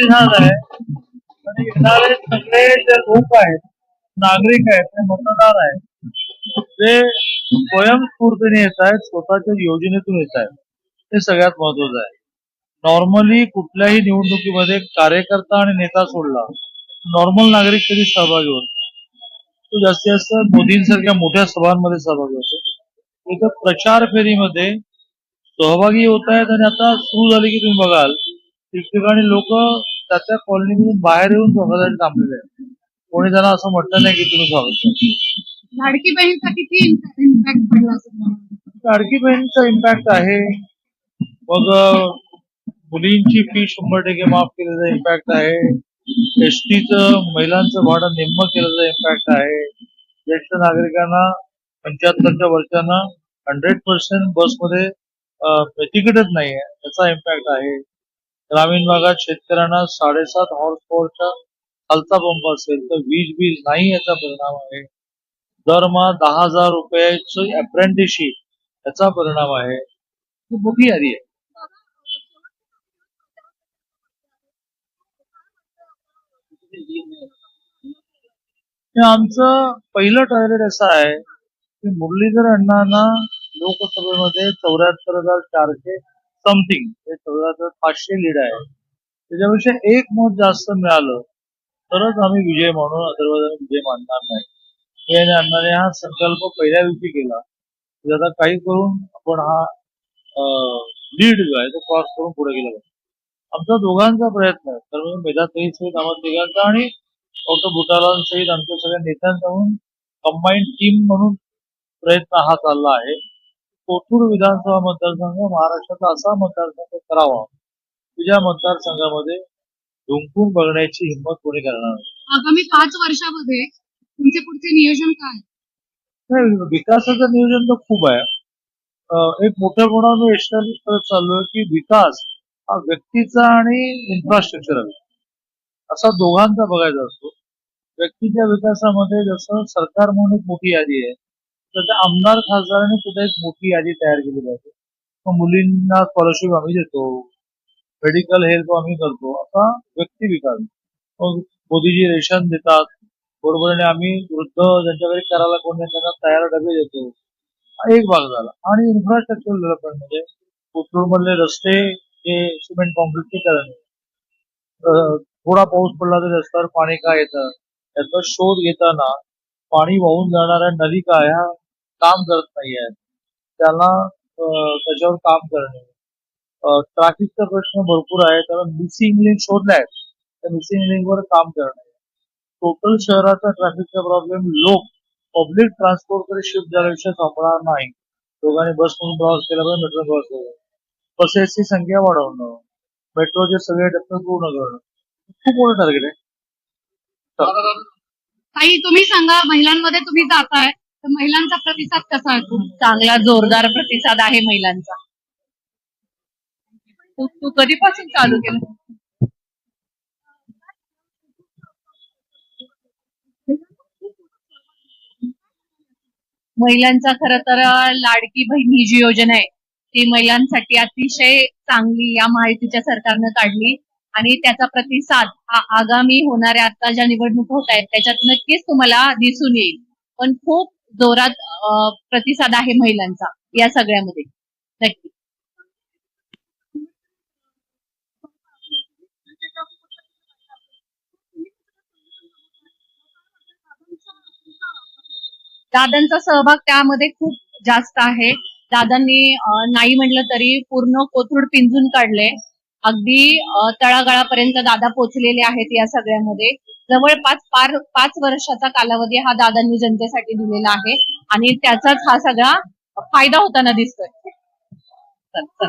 प्रतिसाद आहे. आणि येणारे सगळे जे लोक आहेत नागरिक आहेत ते मतदार आहेत. ते स्वयंस्फूर्तीने येत आहेत स्वतःच्या योजनेतून येत आहेत हे सगळ्यात महत्वाचं आहे. नॉर्मली कुठल्याही निवडणुकीमध्ये कार्यकर्ता आणि नेता सोडला नॉर्मल नागरिक कधी सहभागी होत नाही. तो जास्तीत जास्त मोदींसारख्या मोठ्या सभांमध्ये सहभागी होतो. इथं प्रचार फेरीमध्ये सहभागी होत आहेत आणि आता सुरू झाली की तुम्ही बघाल ठिकठिकाणी लोक त्या त्या कॉलनीमधून बाहेर येऊन स्वागतासाठी थांबलेले आहेत कोणी त्यांना असं म्हटलं नाही की तुम्ही स्वागत करा लाडकी बहीणचा किती इम्पॅक्ट पडला? लाडकी बहिणीचा इम्पॅक्ट आहे. मग मुलींची फी शंभर टक्के माफ केल्याचा इम्पॅक्ट आहे. एसटीचं महिलांचं भाडं निम्म केल्याचा इम्पॅक्ट आहे. ज्येष्ठ नागरिकांना पंच्याहत्तरच्या वर्षांना हंड्रेड पर्सेंट बसमध्ये तिकीटच नाही आहे त्याचा इम्पॅक्ट आहे. ग्रामीण भागात शेतकऱ्यांना साडेसात हॉर्स पॉवरचा खालचा पंप असेल तर वीज बिल नाही याचा परिणाम आहे. दरमहा दहा हजार रुपयाचं अप्रेंटिसशिप याचा परिणाम आहे. खूप मोठी यादी आहे. हे आमचं पहिलं टार्गेट असं आहे की मुरलीधर अण्णांना लोकसभेमध्ये चौऱ्याहत्तर हजार चारशे समथिंग हे चौऱ्याहत्तर पाचशे लीड आहे त्याच्यापेक्षा एक मत जास्त मिळालं तरच आम्ही विजय म्हणून अदरवाईज आम्ही विजय मानणार नाही. हे आणि अण्णाने हा संकल्प पहिल्या दिवशी केला. की आता काही करून आपण हा लीड जो आहे तो क्रॉस करून पुढे गेला पाहिजे. आमचा दोघांचा प्रयत्न आहे. तर म्हणजे मेधाताई सहित आम्हाला तिघांचा आणि डॉक्टर बुटालाल सहित आमच्या सगळ्या नेत्यांचा म्हणून कंबाईंड टीम म्हणून प्रयत्न हा चालला आहे. कोथरूड विधानसभा मतदारसंघ महाराष्ट्राचा असा मतदारसंघ करावा की ज्या मतदारसंघामध्ये झुंकून बघण्याची हिंमत कोणी करणार नाही. आगामी पाच वर्षामध्ये तुमचे पुढचे नियोजन काय? नाही विकासाचं नियोजन तर खूप आहे अं, एक मोठ्या प्रमाणावर मी एस्टॅब्लिश करत चाललोय की विकास हा व्यक्तीचा आणि इन्फ्रास्ट्रक्चर असा दोघांचा बघायचा असतो व्यक्तीच्या विकासामध्ये जसं सरकार म्हणून एक मोठी यादी आहे तर त्या आमदार खासदारांनी सुद्धा एक मोठी यादी तयार केली पाहिजे मग मुलींना स्कॉलरशिप आम्ही देतो मेडिकल हेल्प आम्ही करतो असा व्यक्ती विकास. मग मोदीजी रेशन देतात बरोबरीने आम्ही वृद्ध ज्यांच्याकडे करायला कोण नाही त्यांना तयार डबे देतो. हा एक भाग झाला. आणि इन्फ्रास्ट्रक्चर डेव्हलपमेंट म्हणजे कोथरूड मधले रस्ते हे सिमेंट कॉन्क्रीटचे करणे. थोडा पाऊस पडला तर रस्त्यावर पाणी का येतं? त्याचा शोध घेताना पाणी वाहून जाणाऱ्या नलिका ह्या काम करत नाही आहेत त्याला त्याच्यावर काम करणे. ट्रॅफिकचा प्रश्न भरपूर आहे. कारण मिसिंग लिंक शोधल्या. आहेत त्या मिसिंग लिंकवर काम करणे. टोटल शहराचा ट्रॅफिकचा प्रॉब्लेम लोक पब्लिक ट्रान्सपोर्टकडे शिफ्ट झाल्याविषयी संपणार नाही. दोघांनी बस म्हणून प्रवास केला पाहिजे मेट्रो प्रवास केला बसेसची संख्या वाढवणं. मेट्रोचे सगळे टप्पे पूर्ण करणं. खूप मोठं टार्गेट आहे. ताई तुम्ही सांगा महिलांमध्ये तुम्ही जाताय. तर महिलांचा प्रतिसाद कसा आहे? खूप चांगला जोरदार प्रतिसाद आहे महिलांचा. तू तू कधीपासून चालू केलं? महिलांचा खर तर लाडकी बहीण ही जी योजना आहे ती महिलांसाठी अतिशय चांगली या माहितीच्या सरकारनं काढली आणि त्याचा प्रतिसाद हा आगामी होणाऱ्या आता ज्या निवडणूक होत आहेत त्याच्यात नक्कीच तुम्हाला दिसून येईल. पण खूप जोरात प्रतिसाद आहे महिलांचा या सगळ्यामध्ये. नक्की दादांचा सहभाग त्यामध्ये खूप जास्त आहे. दादांनी नाही म्हटलं तरी पूर्ण कोथरूड पिंजून काढले. अगदी तळागाळापर्यंत दादा पोचलेले आहेत या सगळ्यामध्ये. जवळपास पार पाच वर्षाचा कालावधी हा दादांनी जनतेसाठी दिलेला आहे. आणि त्याचाच हा सगळा फायदा होताना दिसतोय. चल,